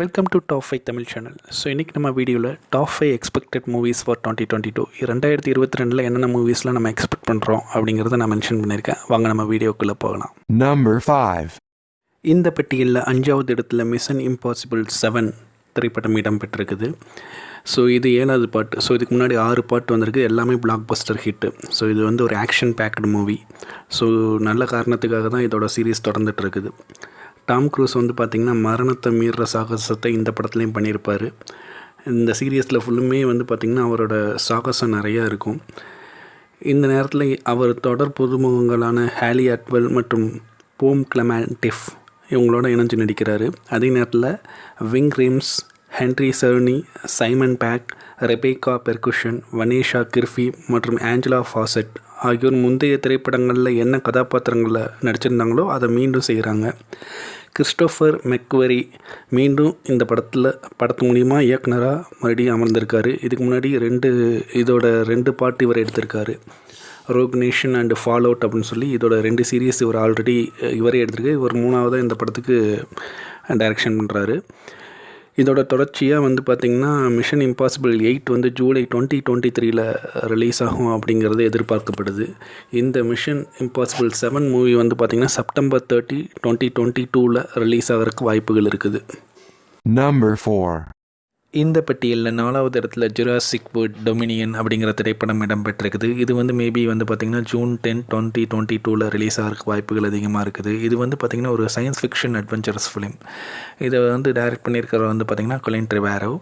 Welcome to top five Tamil channel so இன்றைக்கி நம்ம வீடியோவில் top five expected movies for twenty twenty two ரெண்டாயிரத்தி இருபத்தி ரெண்டில் என்னென்ன மூவிஸ்லாம் நம்ம எக்ஸ்பெக்ட் பண்ணுறோம் அப்படிங்கிறத நான் மென்ஷன் பண்ணியிருக்கேன். வாங்க நம்ம வீடியோக்குள்ளே போகலாம். Number 5. இந்த பட்டியலில் அஞ்சாவது இடத்துல மிஷன் இம்பாசிபிள் செவன் திரைப்படம் இடம்பெற்றிருக்குது. ஸோ இது ஏழாவது பாட்டு ஸோ இதுக்கு முன்னாடி ஆறு பாட்டு வந்திருக்கு. எல்லாமே பிளாக் பஸ்டர் ஹிட்டு ஸோ இது வந்து ஒரு ஆக்ஷன் பேக்டு மூவி ஸோ நல்ல காரணத்துக்காக தான் இதோட சீரீஸ் தொடர்ந்துட்டு இருக்குது. டாம் க்ரூஸ் வந்து பார்த்திங்கன்னா மரணத்தை மீறுற சாகசத்தை இந்த படத்துலேயும் பண்ணியிருப்பார். இந்த சீரியஸில் ஃபுல்லுமே வந்து பார்த்திங்கன்னா அவரோட சாகசம் நிறையா இருக்கும். இந்த நேரத்தில் அவர் தொடர் புதுமுகங்களான ஹேலி அட்வெல் மற்றும் போம் கிளமேண்டிஃப் இவங்களோட இணைஞ்சு நடிக்கிறாரு. அதே நேரத்தில் Ving Rhames Henry Czerny Simon Pegg Rebecca Ferguson Vanessa Kirby மற்றும் ஆஞ்சலா ஃபாசெட் ஆகியோர் முந்தைய திரைப்படங்களில் என்ன கதாபாத்திரங்களில் நடிச்சிருந்தாங்களோ அதை மீண்டும் செய்கிறாங்க கிறிஸ்டோஃபர் மெக்வரி மீண்டும் இந்த படத்தில் படத்து மூலிமா இயக்குனராக மறுபடியும் அமர்ந்திருக்காரு. இதுக்கு முன்னாடி ரெண்டு இதோட ரெண்டு பாட்டு இவர் எடுத்திருக்காரு. Rogue Nation and Fallout அப்படின்னு சொல்லி இதோட ரெண்டு சீரியஸ் இவர் ஆல்ரெடி இவரே எடுத்திருக்கு இவர் மூணாவதாக இந்த படத்துக்கு டைரக்ஷன் பண்ணுறாரு இதோட தொடர்ச்சியாக வந்து பார்த்திங்கன்னா மிஷன் இம்பாசிபிள் எயிட் வந்து ஜூலை டுவெண்ட்டி டுவெண்ட்டி த்ரீல ரிலீஸ் ஆகும் அப்படிங்கிறது எதிர்பார்க்கப்படுது. இந்த மிஷன் இம்பாசிபிள் செவன் மூவி வந்து பார்த்திங்கன்னா செப்டம்பர் தேர்ட்டி டுவெண்ட்டி டுவெண்ட்டி டூவில் ரிலீஸ் ஆகிறதுக்கு வாய்ப்புகள் இருக்குது. நம்பர் ஃபோர் இந்த பட்டியலில் நாலாவது இடத்துல ஜுராசிக் வேர்ட் டொமினியன் அப்படிங்கிற திரைப்படம் இடம்பெற்றிருக்குது. இது வந்து மேபி வந்து பார்த்திங்கன்னா ஜூன் டென் டுவெண்ட்டி டுவெண்ட்டி டூவில் ரிலீஸ் ஆகிறதுக்கு வாய்ப்புகள் அதிகமாக இருக்குது. இது வந்து பார்த்திங்கன்னா ஒரு சயின்ஸ் ஃபிக்ஷன் அட்வென்ச்சரஸ் ஃபிலிம் இதை வந்து டைரக்ட் பண்ணியிருக்கிறவர் வந்து பார்த்திங்கன்னா கொலின் ட்ரிவேரோ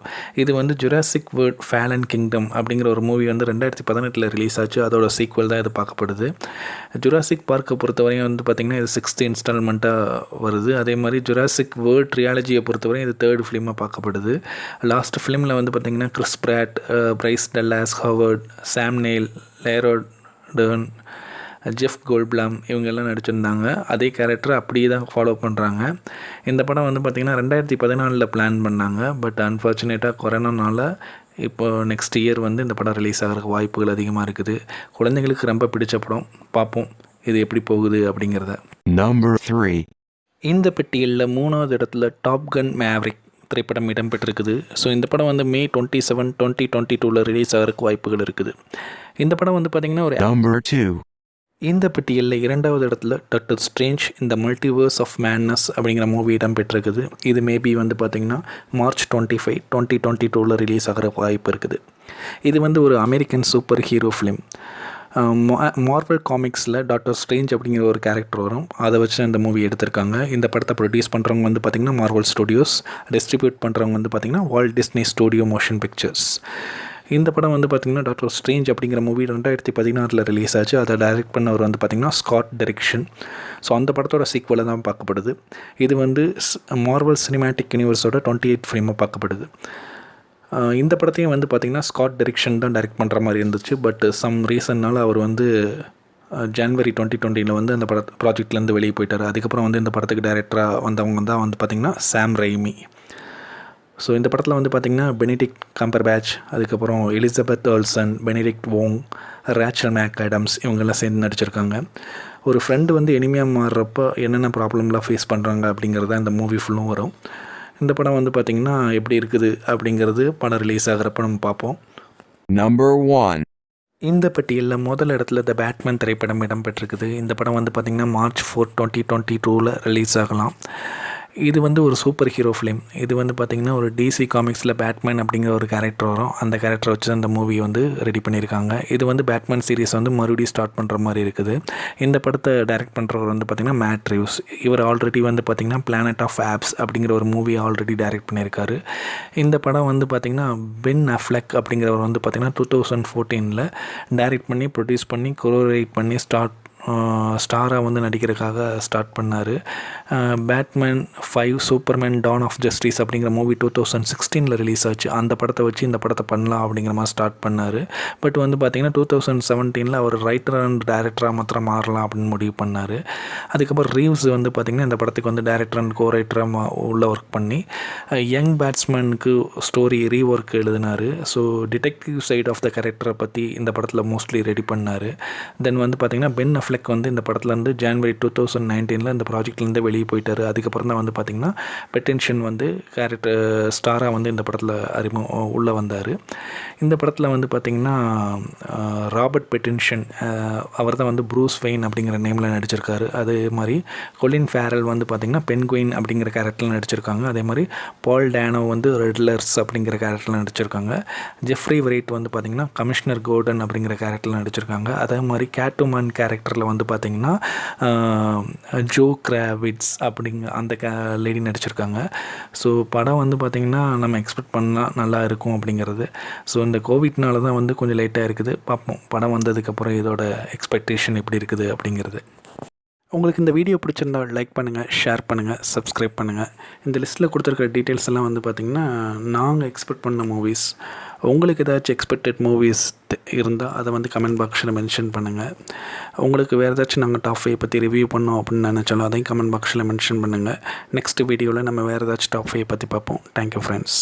இது வந்து ஜுராசிக் வேர்ட் ஃபேலன் கிங்டம் அப்படிங்கிற ஒரு மூவி வந்து ரெண்டாயிரத்தி பதினெட்டில் ரிலீஸ் ஆச்சு. அதோட சீக்வல் தான் இது பார்க்கப்படுது. ஜுராசிக் பார்க்கை பொறுத்தவரையும் வந்து பார்த்திங்கன்னா இது சிக்ஸ்த் இன்ஸ்டால்மெண்ட்டாக வருது. அதே மாதிரி ஜுராசிக் வேர்ட் ரியாலஜியை பொறுத்தவரையும் இது தேர்ட் ஃபிலிமாக பார்க்கப்படுது. லாஸ்ட் ஃபிலிமில் வந்து பார்த்திங்கன்னா Chris Pratt Bryce Dallas Howard Sam Neill Laura Dern Jeff Goldblum இவங்கெல்லாம் நடிச்சிருந்தாங்க. அதே கேரக்டர் அப்படியே தான் ஃபாலோ பண்ணுறாங்க இந்த படம் வந்து பார்த்திங்கன்னா ரெண்டாயிரத்தி பதினாலில் பிளான் பண்ணாங்க. பட் அன்ஃபார்ச்சுனேட்டாக கொரோனானால இப்போ நெக்ஸ்ட் இயர் வந்து இந்த படம் ரிலீஸ் ஆகிறதுக்கு வாய்ப்புகள் அதிகமாக இருக்குது. குழந்தைங்களுக்கு ரொம்ப பிடிச்ச படம். பார்ப்போம் இது எப்படி போகுது அப்படிங்கிறத. Number 3. இந்த பெட்டியலில் மூணாவது இடத்துல டாப் கன் மேவரிக் திரைப்படம் இடம்பெற்றிருக்குது. ஸோ இந்த படம் வந்து May twenty seven twenty twenty டூவில் ரிலீஸ் ஆகிறதுக்கு வாய்ப்புகள் இருக்குது. இந்த படம் வந்து பார்த்திங்கன்னா ஒரு 2. இந்த பெட்டியலில் இரண்டாவது இடத்துல டாக்டர் ஸ்ட்ரேஞ்ச் இந்த மல்டிவர்ஸ் ஆஃப் மேட்னஸ் அப்படிங்கிற மூவி இடம்பெற்றிருக்குது. இது மேபி வந்து பார்த்திங்கன்னா March twenty five twenty twenty டூவில் ரிலீஸ் ஆகிற வாய்ப்பு இருக்குது. இது வந்து ஒரு American super hero film Marvel காமிக்ஸில் doctor strange அப்படிங்கிற ஒரு கேரக்டர் வரும். அதை வச்சு அந்த மூவி எடுத்திருக்காங்க. இந்த படத்தை ப்ரொடியூஸ் பண்ணுறவங்க வந்து பார்த்திங்கன்னா மார்வல் ஸ்டுடியோஸ் டிஸ்ட்ரிபியூட் பண்ணுறவங்க வந்து பார்த்திங்கன்னா Walt Disney studio motion pictures இந்த படம் வந்து பார்த்திங்கன்னா டாக்டர் ஸ்ட்ரேஞ்ச் அப்படிங்கிற மூவி ரெண்டாயிரத்தி பதினாறில் ரிலீஸ் ஆச்சு. அதை டைரக்ட் பண்ணவர் வந்து பார்த்திங்கன்னா ஸ்காட் டைரெக்ஷன் ஸோ அந்த படத்தோட சீக்வலை தான் பார்க்கப்படுது. இது வந்து மார்வல் சினிமேட்டிக் யூனிவர்ஸோட டுவெண்ட்டி எயிட் ஃபிலிமாக பார்க்கப்படுது. இந்த படத்தையும் வந்து பார்த்திங்கன்னா ஸ்காட் டைரெக்ஷன் தான் டைரக்ட் பண்ணுற மாதிரி இருந்துச்சு. பட் சம் ரீசன்னால் அவர் வந்து ஜான்வரி டுவெண்ட்டி டுவெண்ட்டியில் வந்து அந்த பட ப்ராஜெக்ட்லேருந்து வெளியே போயிட்டார். அதுக்கப்புறம் வந்து இந்த படத்துக்கு டைரக்டராக வந்தவங்க தான் வந்து பார்த்திங்கன்னா சாம் ரைமி ஸோ இந்த படத்தில் வந்து பார்த்திங்கன்னா பெனிடிக்ட் கம்பர் பேட்ச் அதுக்கப்புறம் Elizabeth Olsen Benedict Wong Rachel McAdams இவங்கெல்லாம் சேர்ந்து நடிச்சிருக்காங்க. ஒரு ஃப்ரெண்டு வந்து எளிமையாக மாறுறப்போ என்னென்ன ப்ராப்ளம்லாம் ஃபேஸ் பண்ணுறாங்க அப்படிங்கிறத இந்த மூவி ஃபுல்லும் வரும். இந்த படம் வந்து பார்த்திங்கன்னா எப்படி இருக்குது அப்படிங்கிறது படம் ரிலீஸ் ஆகிறப்ப நம்ம பார்ப்போம். Number 1. இந்த பட்டியலில் முதல் இடத்துல த பேட்மேன் திரைப்படம் இடம்பெற்றிருக்குது. இந்த படம் வந்து பார்த்திங்கன்னா மார்ச் ஃபோர் டுவெண்ட்டி டுவெண்ட்டி டூவில் ரிலீஸ் ஆகலாம். இது வந்து ஒரு சூப்பர் ஹீரோ ஃபிலிம் இது வந்து பார்த்திங்கன்னா ஒரு டிசி காமிக்ஸில் பேட்மேன் அப்படிங்கிற ஒரு கேரக்டர் வரும். அந்த கேரக்டரை வச்சு அந்த மூவி வந்து ரெடி பண்ணியிருக்காங்க. இது வந்து பேட்மேன் சீரிஸ் வந்து மறுபடியும் ஸ்டார்ட் பண்ணுற மாதிரி இருக்குது. இந்த படத்தை டைரக்ட் பண்ணுறவர் வந்து பார்த்திங்கன்னா மேட் ரிவ்ஸ் இவர் ஆல்ரெடி வந்து பார்த்திங்கன்னா பிளானட் ஆஃப் ஆப்ஸ் அப்படிங்கிற ஒரு மூவி ஆல்ரெடி டைரக்ட் பண்ணியிருக்காரு. இந்த படம் வந்து பார்த்திங்கன்னா பென் அஃப்லெக் அப்படிங்கிறவர் வந்து பார்த்திங்கன்னா டூ தௌசண்ட் ஃபோர்டீனில் டைரக்ட் பண்ணி ப்ரொடியூஸ் பண்ணி கொரோரேட் பண்ணி ஸ்டார்ட் ஸ்டாராக வந்து நடிக்கிறதுக்காக ஸ்டார்ட் பண்ணார். Batman five Superman Dawn of Justice அப்படிங்கிற மூவி டூ தௌசண்ட் சிக்ஸ்டீனில் ரிலீஸ் ஆச்சு. அந்த படத்தை வச்சு இந்த படத்தை பண்ணலாம் அப்படிங்கிற மாதிரி ஸ்டார்ட் பண்ணார். பட் வந்து பார்த்திங்கன்னா டூ தௌசண்ட் செவன்டீனில் அவர் ரைட்டர் அண்ட் டேரக்டராக மாத்திரம் மாறலாம் அப்படின்னு முடிவு பண்ணார். அதுக்கப்புறம் ரீவ்ஸ் வந்து பார்த்திங்கன்னா இந்த படத்துக்கு வந்து டேரக்டர் அண்ட் கோ ரைட்டராக உள்ள ஒர்க் பண்ணி யங் பேட்ஸ்மேனுக்கு ஸ்டோரி ரீஒர்க் எழுதினார். So detective side of the கேரக்டரை பற்றி இந்த படத்தில் மோஸ்ட்லி ரெடி பண்ணார். தென் வந்து பார்த்திங்கன்னா பென் அஃப்ல அஃப்லெக் வந்து இந்த படத்துலேருந்து ஜான்வரி டூ தௌசண்ட் நைன்டீனில் இந்த ப்ராஜெக்ட்லேருந்து வெளியே போயிட்டார். அதுக்கப்புறம் தான் வந்து பார்த்திங்கன்னா பெட்டென்ஷன் வந்து கேரக்டர் ஸ்டாராக வந்து இந்த படத்தில் அறிமுகம் உள்ளே வந்தார். இந்த படத்தில் வந்து பார்த்திங்கன்னா ராபர்ட் பெட்டின்ஷன் அவர் தான் வந்து ப்ரூஸ் வெயின் அப்படிங்கிற நேமில் நடிச்சிருக்காரு. அதே மாதிரி கொலின் ஃபேரல் வந்து பார்த்திங்கன்னா பென்குயின் அப்படிங்கிற கேரக்டரில் நடிச்சிருக்காங்க. அதே மாதிரி பால் டேனோ வந்து ரெட்லர்ஸ் அப்படிங்கிற கேரக்டரில் நடிச்சிருக்காங்க. ஜெஃப்ரி வெரைட் வந்து பார்த்திங்கன்னா கமிஷனர் கோர்டன் அப்படிங்கிற கேரக்டரில் நடிச்சிருக்காங்க. அதே மாதிரி கேட்டுமேன் கேரக்டரில் வந்து பார்த்திங்கன்னா ஜோ கிராவிட்ஸ் அப்படிங்க அந்த க லேடி நடிச்சிருக்காங்க. ஸோ படம் வந்து பார்த்திங்கன்னா நம்ம எக்ஸ்பெக்ட் பண்ணால் நல்லா இருக்கும் அப்படிங்கிறது. ஸோ இந்த கோவிட்னால தான் வந்து கொஞ்சம் லேட்டாக இருக்குது. பார்ப்போம். படம் வந்ததுக்கப்புறம் இதோட எக்ஸ்பெக்டேஷன் எப்படி இருக்குது அப்படிங்கிறது. உங்களுக்கு இந்த வீடியோ பிடிச்சிருந்தா லைக் பண்ணுங்கள் ஷேர் பண்ணுங்கள் சப்ஸ்கிரைப் பண்ணுங்கள் இந்த லிஸ்ட்டில் கொடுத்துருக்க டீட்டெயில்ஸ் எல்லாம் வந்து பார்த்திங்கன்னா நாங்கள் எக்ஸ்பெக்ட் பண்ண மூவிஸ் உங்களுக்கு ஏதாச்சும் எக்ஸ்பெக்டட் மூவிஸ் இருந்தால் அதை வந்து கமெண்ட் பாக்ஸில் மென்ஷன் பண்ணுங்கள் உங்களுக்கு வேறு ஏதாச்சும் நாங்கள் டாப் ஃபைவ் பற்றி ரிவ்யூ பண்ணோம் அப்படின்னு நினச்சாலும் அதையும் கமெண்ட் பாக்ஸில் மென்ஷன் பண்ணுங்கள் நெக்ஸ்ட் வீடியோவில் நம்ம வேறு ஏதாச்சும் டாப் ஃபைவ் பற்றி பார்ப்போம். Thank you friends